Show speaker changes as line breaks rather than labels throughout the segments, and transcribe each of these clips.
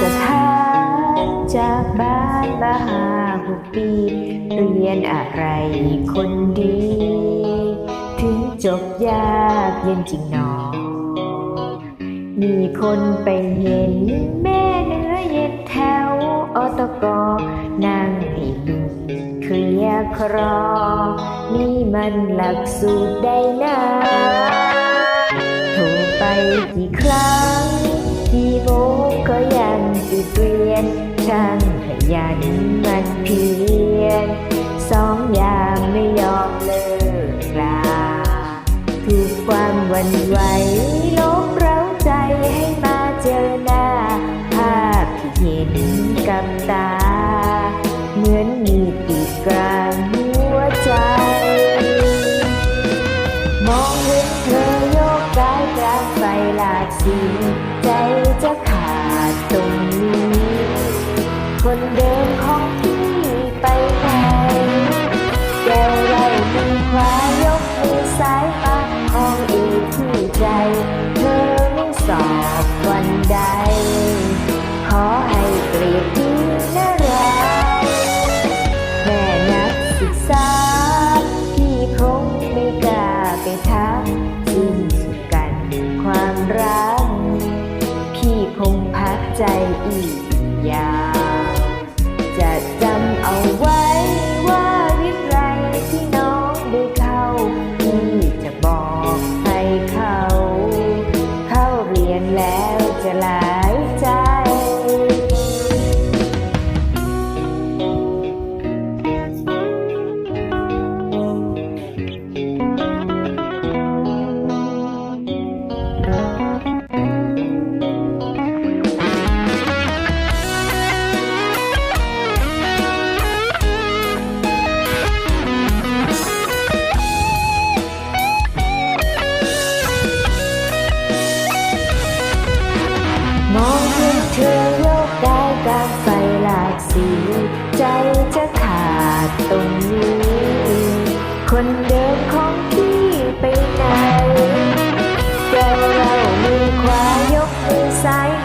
สถานจากบ้านมาหาหกปี เรียนอะไรคนดี ถึงจบยากเย็นจริงหนอ มีคนไปเห็นแม่เนื้อเย็นแถวอตกนั่งให้ดูเคลียครอ นี่มันหลักสูตรได้นะโทรไปกี่ครั้ง นช่างขยันมันเพียนสองอย่างไม่ยอมเลิกลาถูกความวันไหว ไปทักสิ้นสุดกันความรัก พี่คงพักใจอีกยาวากสีใจจะขาดตรงนี้ คนเดิมของพี่ไปไหนแก้วเรามือขวายกมือซ้าย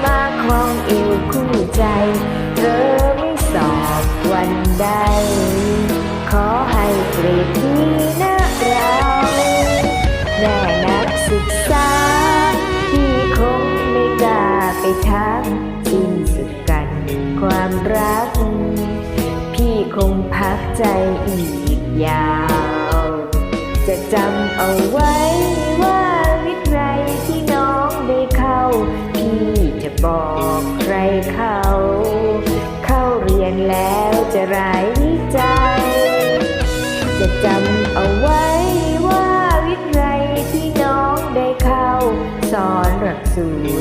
รัก พี่คงพักใจอีกยาว จะจำเอาไว้ว่าวิทย์ไรที่น้องได้เข้า พี่จะบอกใครเขาเข้าเรียนแล้วจะร้ายใจ จะจำเอาไว้ว่าวิทย์ไรที่น้องได้เข้า สอนหลักสูตร